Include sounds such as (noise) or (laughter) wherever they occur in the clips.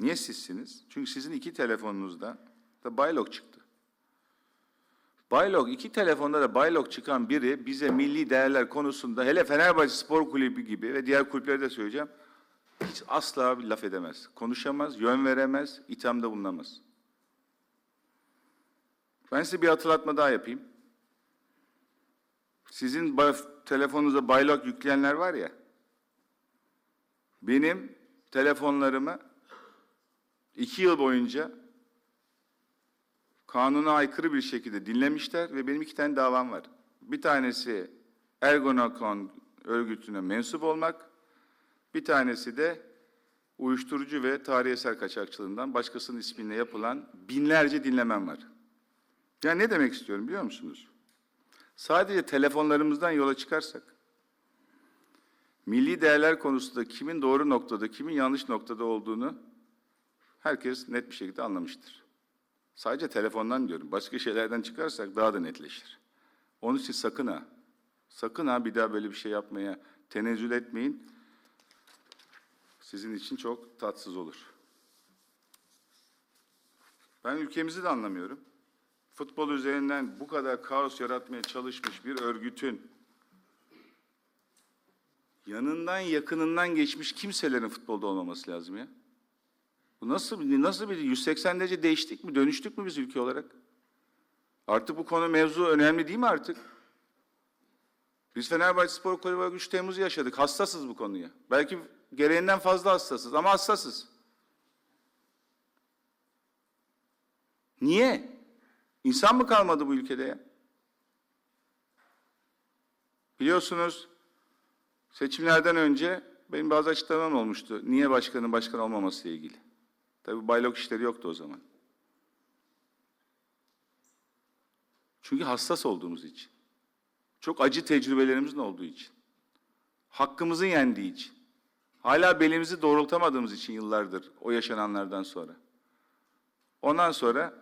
Niye sizsiniz? Çünkü sizin iki telefonunuzda da Baylok çıktı. Baylok, iki telefonda da Baylok çıkan biri bize milli değerler konusunda hele Fenerbahçe Spor Kulübü gibi ve diğer kulüpleri de söyleyeceğim. Hiç asla bir laf edemez. Konuşamaz, yön veremez, ithamda bulunamaz. Ben size bir hatırlatma daha yapayım. Sizin telefonunuza Baylok yükleyenler var ya. Benim telefonlarımı iki yıl boyunca kanuna aykırı bir şekilde dinlemişler ve benim iki tane davam var. Bir tanesi Ergonokon örgütüne mensup olmak, bir tanesi de uyuşturucu ve tarihi eser kaçakçılığından başkasının ismiyle yapılan binlerce dinlemem var. Yani ne demek istiyorum biliyor musunuz? Sadece telefonlarımızdan yola çıkarsak, milli değerler konusunda kimin doğru noktada, kimin yanlış noktada olduğunu herkes net bir şekilde anlamıştır. Sadece telefondan diyorum. Başka şeylerden çıkarsak daha da netleşir. Onun için sakın ha, sakın ha bir daha böyle bir şey yapmaya tenezzül etmeyin. Sizin için çok tatsız olur. Ben ülkemizi de anlamıyorum. Futbol üzerinden bu kadar kaos yaratmaya çalışmış bir örgütün yanından yakınından geçmiş kimselerin futbolda olmaması lazım ya. Bu nasıl bir nasıl bir 180 derece değiştik mi? Dönüştük mü biz ülke olarak? Artık bu konu mevzu önemli değil mi artık? Biz Fenerbahçe Spor Kulübü olarak 3 Temmuz'u yaşadık. Hassasız bu konuya. Belki gereğinden fazla hassasız ama hassasız. Niye? İnsan mı kalmadı bu ülkede ya? Biliyorsunuz seçimlerden önce benim bazı açıklamam olmuştu. Niye başkanın başkan olmaması ile ilgili. Tabii baylok işleri yoktu o zaman. Çünkü hassas olduğumuz için. Çok acı tecrübelerimizin olduğu için. Hakkımızın yendiği için. Hala belimizi doğrultamadığımız için yıllardır o yaşananlardan sonra. Ondan sonra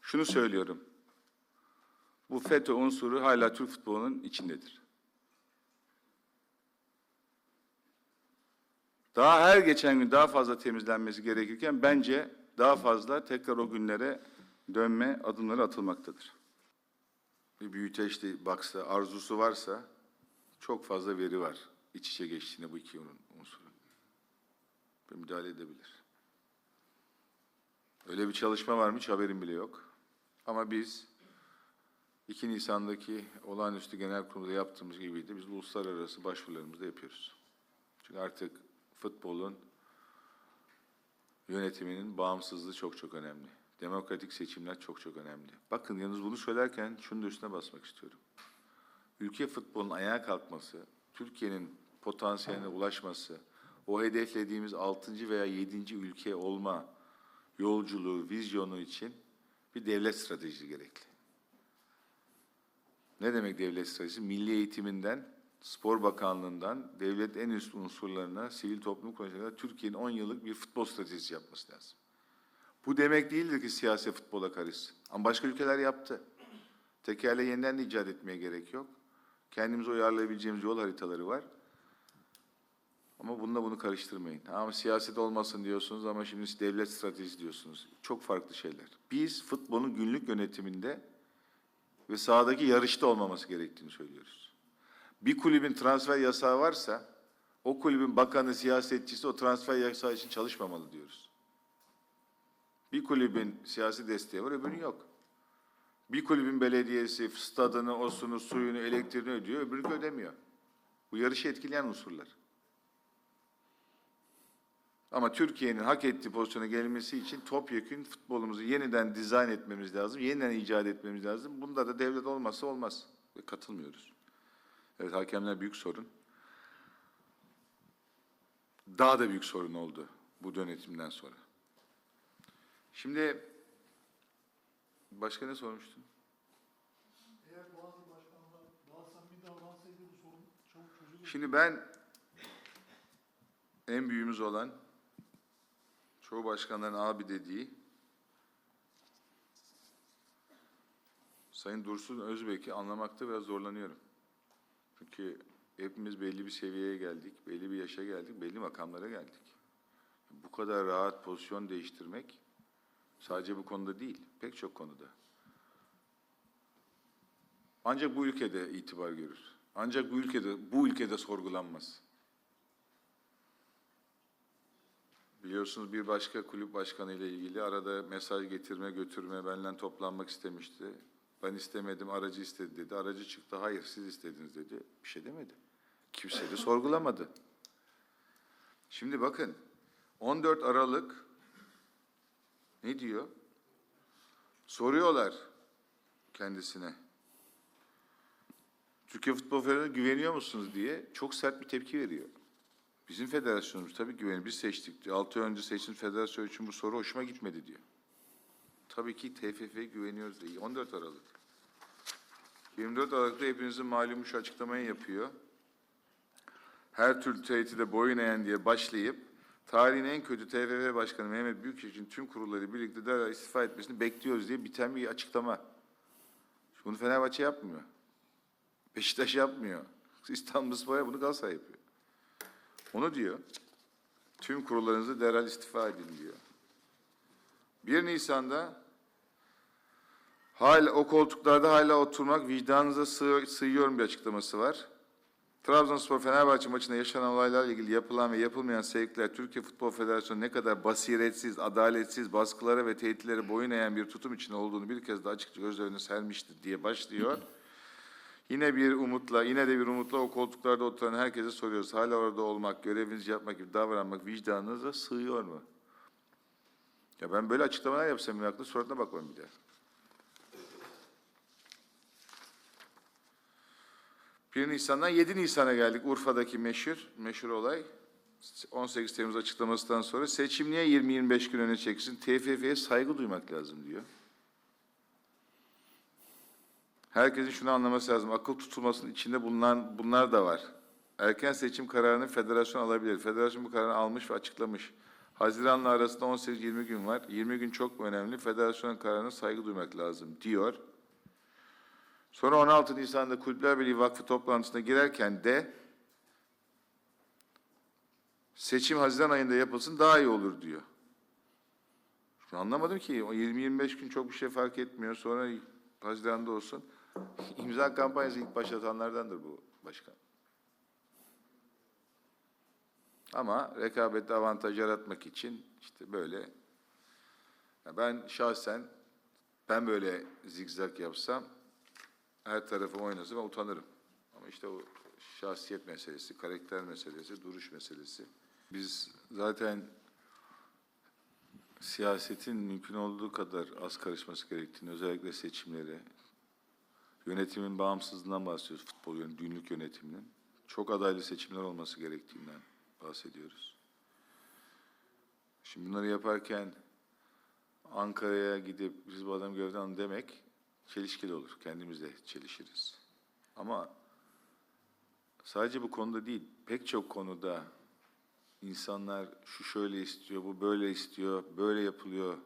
şunu söylüyorum. Bu FETÖ unsuru hala Türk futbolunun içindedir. Daha her geçen gün daha fazla temizlenmesi gerekirken bence daha fazla tekrar o günlere dönme adımları atılmaktadır. Bir büyüteçli baksa, arzusu varsa çok fazla veri var iç içe geçtiğinde bu iki unsurun. Ve müdahale edebilir. Öyle bir çalışma var mı hiç haberim bile yok. Ama biz 2 Nisan'daki olağanüstü genel kurulda yaptığımız gibiydi. Biz uluslararası başvurularımızı da yapıyoruz. Çünkü artık futbolun yönetiminin bağımsızlığı çok çok önemli. Demokratik seçimler çok çok önemli. Bakın yalnız bunu söylerken şunu da üstüne basmak istiyorum. Ülke futbolun ayağa kalkması, Türkiye'nin potansiyeline ulaşması, o hedeflediğimiz 6. veya 7. ülke olma yolculuğu, vizyonu için bir devlet stratejisi gerekli. Ne demek devlet stratejisi? Milli eğitiminden, Spor Bakanlığı'ndan, devlet en üst unsurlarına, sivil toplum kuruluşlarına Türkiye'nin 10 yıllık bir futbol stratejisi yapması lazım. Bu demek değildir ki siyasi futbola karışsın. Ama başka ülkeler yaptı. Tekerle yeniden de icat etmeye gerek yok. Kendimize uyarlayabileceğimiz yol haritaları var. Ama bununla bunu karıştırmayın. Ama siyaset olmasın diyorsunuz ama şimdi devlet stratejisi diyorsunuz. Çok farklı şeyler. Biz futbolun günlük yönetiminde ve sahadaki yarışta olmaması gerektiğini söylüyoruz. Bir kulübün transfer yasağı varsa o kulübün bakanı, siyasetçisi o transfer yasağı için çalışmamalı diyoruz. Bir kulübün siyasi desteği var, öbürünün yok. Bir kulübün belediyesi stadını, osunu, suyunu, elektriğini ödüyor, öbürü ödemiyor. Bu yarışı etkileyen unsurlar. Ama Türkiye'nin hak ettiği pozisyona gelmesi için topyekün futbolumuzu yeniden dizayn etmemiz lazım, yeniden icat etmemiz lazım. Bunda da devlet olmazsa olmaz. Ve katılmıyoruz. Evet hakemler büyük sorun. Daha da büyük sorun oldu bu yönetimden sonra. Şimdi başka ne sormuştun? Eğer bazı başkanlar daha samimi davransaydı bu sorun çok çözülür. Şimdi ben en büyüğümüz olan çoğu başkanların abi dediği Sayın Dursun Özbek'i anlamakta biraz zorlanıyorum. Çünkü hepimiz belli bir seviyeye geldik, belli bir yaşa geldik, belli makamlara geldik. Bu kadar rahat pozisyon değiştirmek sadece bu konuda değil, pek çok konuda. Ancak bu ülkede itibar görür. Ancak bu ülkede bu ülkede sorgulanmaz. Biliyorsunuz bir başka kulüp başkanı ile ilgili arada mesaj getirme götürme benden toplanmak istemişti. Ben istemedim aracı istedi dedi. Aracı çıktı hayır siz istediniz dedi. Bir şey demedi. Kimse de sorgulamadı. Şimdi bakın 14 Aralık ne diyor? Soruyorlar kendisine. Türkiye Futbol Federasyonu güveniyor musunuz diye çok sert bir tepki veriyor. Bizim federasyonumuz tabii güveniyor. Biz seçtik diyor. 6 ay önce seçtiğimiz federasyon için bu soru hoşuma gitmedi diyor. Tabii ki TFF'ye güveniyoruz diyor. 14 Aralık. 24 Aralık'ta hepinizin malumu şu açıklamayı yapıyor. Her türlü tehdide boyun eğen diye başlayıp tarihin en kötü TFF Başkanı Mehmet Büyükşehir'in tüm kurulları birlikte derhal istifa etmesini bekliyoruz diye biten bir açıklama. Bunu Fenerbahçe yapmıyor. Beşiktaş yapmıyor. (laughs) İstanbulspor bunu Galatasaray yapıyor. Onu diyor. Tüm kurullarınızı derhal istifa edin diyor. 1 Nisan'da Hala o koltuklarda hala oturmak vicdanınıza sığ, sığıyorum bir açıklaması var. Trabzonspor Fenerbahçe maçında yaşanan olaylarla ilgili yapılan ve yapılmayan sevkler Türkiye Futbol Federasyonu ne kadar basiretsiz, adaletsiz, baskılara ve tehditlere boyun eğen bir tutum içinde olduğunu bir kez daha açıkça göz önüne sermişti diye başlıyor. Yine bir umutla, yine de bir umutla o koltuklarda oturan herkese soruyoruz. Hala orada olmak, görevinizi yapmak gibi davranmak vicdanınıza sığıyor mu? Ya ben böyle açıklamalar yapsam bir aklı suratına bakmam bir de. 1 Nisan'dan 7 Nisan'a geldik. Urfa'daki meşhur, meşhur olay. 18 Temmuz açıklamasından sonra seçim niye 20-25 gün öne çeksin? TFF'ye saygı duymak lazım diyor. Herkesin şunu anlaması lazım. Akıl tutulmasının içinde bulunan bunlar da var. Erken seçim kararını federasyon alabilir. Federasyon bu kararı almış ve açıklamış. Haziran'la arasında 18-20 gün var. 20 gün çok önemli. Federasyon kararına saygı duymak lazım diyor. Sonra 16 Nisan'da Kulüpler Birliği Vakfı toplantısına girerken de seçim Haziran ayında yapılsın daha iyi olur diyor. Şunu anlamadım ki o 20-25 gün çok bir şey fark etmiyor. Sonra Haziran'da olsun. (laughs) İmza kampanyası ilk başlatanlardandır bu başkan. Ama rekabette avantaj yaratmak için işte böyle ben şahsen ben böyle zigzag yapsam her tarafım oynasa ben utanırım. Ama işte o şahsiyet meselesi, karakter meselesi, duruş meselesi. Biz zaten siyasetin mümkün olduğu kadar az karışması gerektiğini, özellikle seçimlere, yönetimin bağımsızlığından bahsediyoruz, futbol yönetimi, düğünlük yönetiminin. Çok adaylı seçimler olması gerektiğinden bahsediyoruz. Şimdi bunları yaparken Ankara'ya gidip biz bu adamı görevden demek çelişkili olur. Kendimizle çelişiriz. Ama sadece bu konuda değil, pek çok konuda insanlar şu şöyle istiyor, bu böyle istiyor, böyle yapılıyor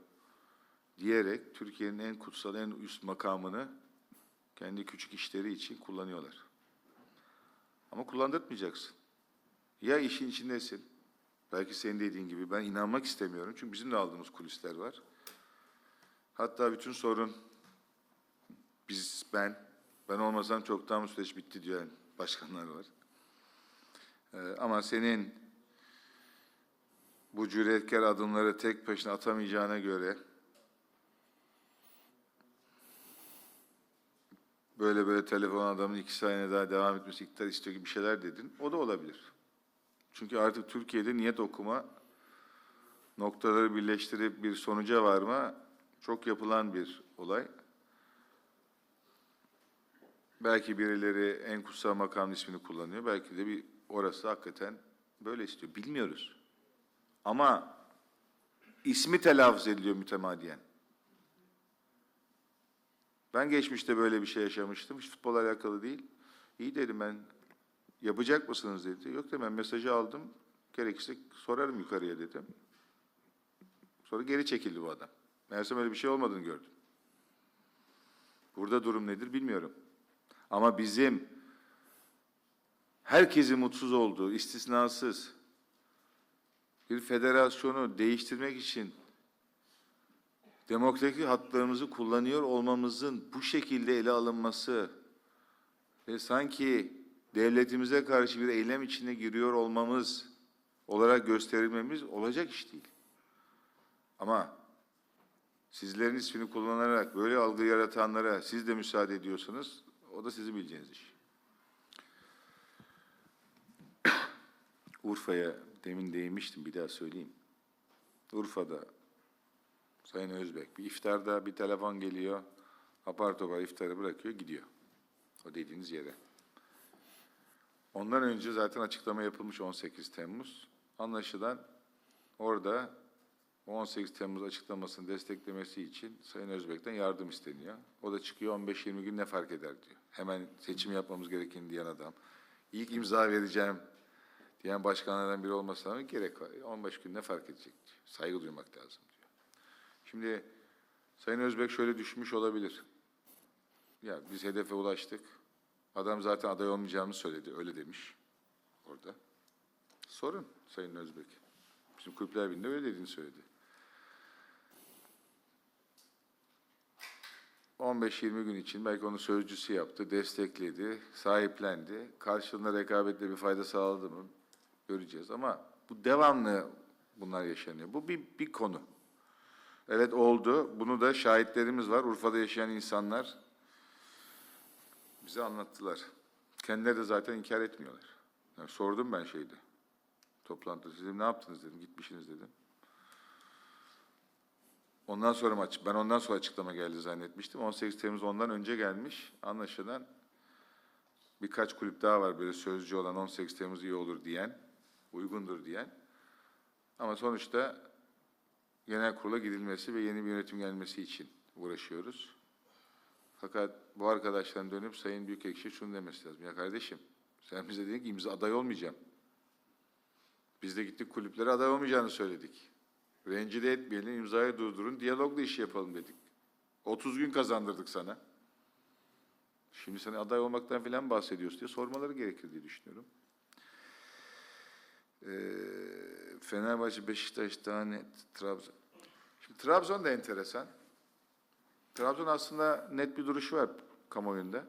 diyerek Türkiye'nin en kutsal, en üst makamını kendi küçük işleri için kullanıyorlar. Ama kullandırtmayacaksın. Ya işin içindesin, belki senin dediğin gibi ben inanmak istemiyorum çünkü bizim de aldığımız kulisler var. Hatta bütün sorun biz, ben, ben olmasam çoktan bu süreç bitti diyen başkanlar var. Ee, ama senin bu cüretkar adımları tek başına atamayacağına göre böyle böyle telefon adamın iki saniye daha devam etmesi iktidar istiyor gibi bir şeyler dedin. O da olabilir. Çünkü artık Türkiye'de niyet okuma noktaları birleştirip bir sonuca varma çok yapılan bir olay. Belki birileri en kutsal makam ismini kullanıyor. Belki de bir orası hakikaten böyle istiyor. Bilmiyoruz. Ama ismi telaffuz ediliyor mütemadiyen. Ben geçmişte böyle bir şey yaşamıştım. Hiç futbolla alakalı değil. İyi dedim ben. Yapacak mısınız dedi. Yok dedim ben mesajı aldım. Gerekirse sorarım yukarıya dedim. Sonra geri çekildi bu adam. Meğersem öyle bir şey olmadığını gördüm. Burada durum nedir bilmiyorum. Ama bizim herkesin mutsuz olduğu, istisnasız bir federasyonu değiştirmek için demokratik haklarımızı kullanıyor olmamızın bu şekilde ele alınması ve sanki devletimize karşı bir eylem içine giriyor olmamız olarak gösterilmemiz olacak iş değil. Ama sizlerin ismini kullanarak böyle algı yaratanlara siz de müsaade ediyorsanız o da sizin bileceğiniz iş. Urfa'ya demin değinmiştim bir daha söyleyeyim. Urfa'da Sayın Özbek bir iftarda bir telefon geliyor. Apar topar iftarı bırakıyor gidiyor. O dediğiniz yere. Ondan önce zaten açıklama yapılmış 18 Temmuz. Anlaşılan orada 18 Temmuz açıklamasını desteklemesi için Sayın Özbek'ten yardım isteniyor. O da çıkıyor 15-20 gün ne fark eder diyor. Hemen seçim yapmamız gerektiğini diyen adam. İlk imza vereceğim diyen başkanlardan biri olmasına rağmen gerek var. 15 gün ne fark edecek diyor. Saygı duymak lazım diyor. Şimdi Sayın Özbek şöyle düşünmüş olabilir. Ya biz hedefe ulaştık. Adam zaten aday olmayacağımı söyledi. Öyle demiş orada. Sorun Sayın Özbek. Bizim Kulüpler Birliği'nde öyle dediğini söyledi. 15-20 gün için belki onu sözcüsü yaptı, destekledi, sahiplendi. Karşılığında rekabetle bir fayda sağladı mı göreceğiz. Ama bu devamlı bunlar yaşanıyor. Bu bir, bir konu. Evet oldu. Bunu da şahitlerimiz var. Urfa'da yaşayan insanlar bize anlattılar. Kendileri de zaten inkar etmiyorlar. Yani sordum ben şeyde. Toplantıda. Dedim ne yaptınız dedim. Gitmişsiniz dedim. Ondan sonra mı açık? Ben ondan sonra açıklama geldi zannetmiştim. 18 Temmuz ondan önce gelmiş. Anlaşılan birkaç kulüp daha var böyle sözcü olan 18 Temmuz iyi olur diyen, uygundur diyen. Ama sonuçta genel kurula gidilmesi ve yeni bir yönetim gelmesi için uğraşıyoruz. Fakat bu arkadaşların dönüp Sayın Büyükekşi şunu demesi lazım. Ya kardeşim sen bize dedin ki imza aday olmayacağım. Biz de gittik kulüplere aday olmayacağını söyledik. Rencide etmeyelim, imzayı durdurun, diyalogla iş yapalım dedik. 30 gün kazandırdık sana. Şimdi sen aday olmaktan falan bahsediyorsun diye sormaları gerekir diye düşünüyorum. Ee, Fenerbahçe, Beşiktaş net, Trabzon. Şimdi Trabzon da enteresan. Trabzon aslında net bir duruşu var kamuoyunda.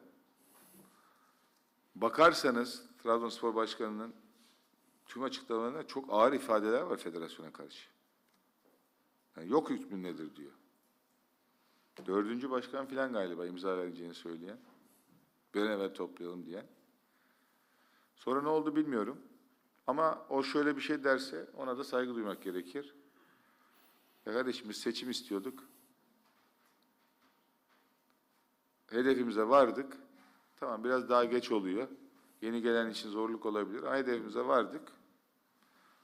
Bakarsanız Trabzonspor Başkanı'nın tüm açıklamalarında çok ağır ifadeler var federasyona karşı. Yani yok hükmü nedir diyor. Dördüncü başkan filan galiba imza vereceğini söyleyen. Bir an evvel toplayalım diyen. Sonra ne oldu bilmiyorum. Ama o şöyle bir şey derse ona da saygı duymak gerekir. Ya kardeşim biz seçim istiyorduk. Hedefimize vardık. Tamam biraz daha geç oluyor. Yeni gelen için zorluk olabilir. Ama hedefimize vardık.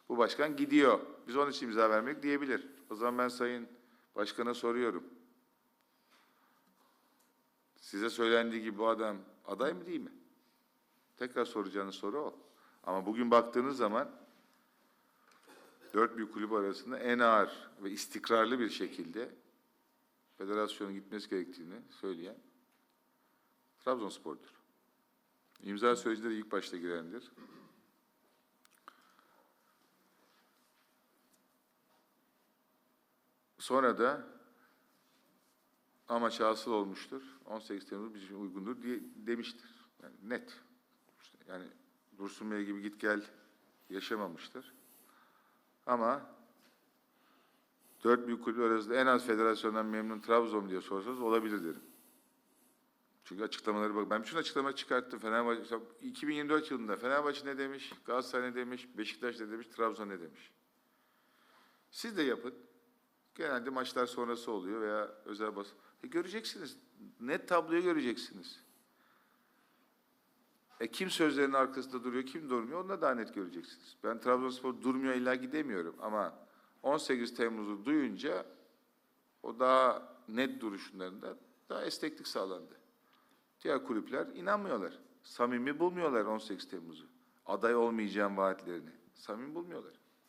Bu başkan gidiyor. Biz onun için imza vermek diyebilir. O zaman ben Sayın Başkan'a soruyorum. Size söylendiği gibi bu adam aday mı değil mi? Tekrar soracağınız soru o. Ama bugün baktığınız zaman dört büyük kulüp arasında en ağır ve istikrarlı bir şekilde federasyonun gitmesi gerektiğini söyleyen Trabzonspor'dur. İmza sürecinde de ilk başta girendir. Sonra da amaç hasıl olmuştur. 18 Temmuz bizim uygundur diye demiştir. Yani net. İşte yani Dursun Bey gibi git gel yaşamamıştır. Ama dört büyük kulüp arasında en az federasyondan memnun Trabzon diye sorsanız olabilir derim. Çünkü açıklamaları bak. Ben bütün açıklama çıkarttım. Fenerbahçe 2024 yılında Fenerbahçe ne demiş, Galatasaray ne demiş, Beşiktaş ne demiş, Trabzon ne demiş. Siz de yapın. Genelde maçlar sonrası oluyor veya özel bas. E göreceksiniz. Net tabloyu göreceksiniz. E kim sözlerinin arkasında duruyor, kim durmuyor onu da daha net göreceksiniz. Ben Trabzonspor durmuyor illa gidemiyorum ama 18 Temmuz'u duyunca o daha net duruşlarında daha esneklik sağlandı. Diğer kulüpler inanmıyorlar. Samimi bulmuyorlar 18 Temmuz'u. Aday olmayacağım vaatlerini. Samimi bulmuyorlar.